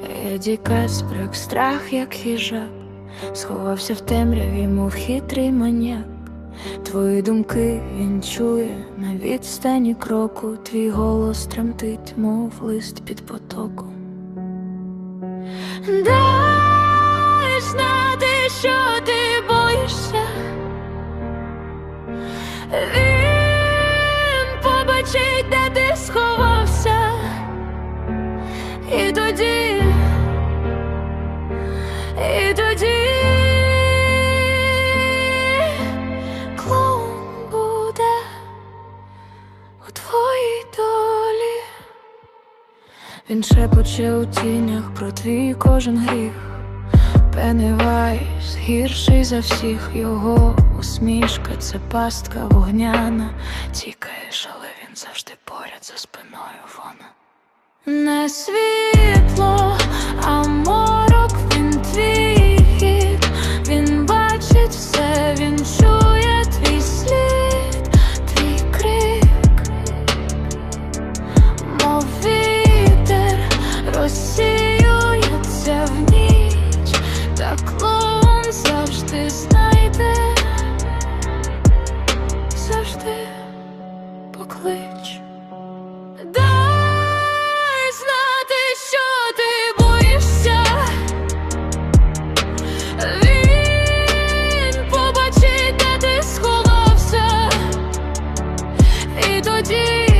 Тоді Касприк, страх, як хижак, сховався в темряві, мов хитрий маняк. Твої думки він чує на відстані кроку, твій голос тремтить, мов лист під потоком. Дай знати, що ти боїшся. Він побачить, де ти сховався, і тоді, тоді клоун буде у твоїй долі. Він шепоче у тінях про твій кожен гріх. Пеневайс гірший за всіх його усмішка, це пастка вогняна. Тікаєш, але він завжди поряд за спиною вона. Не світло, знайде завжди поклич. Дай знати, що ти боїшся. Він ти сховався, і тоді.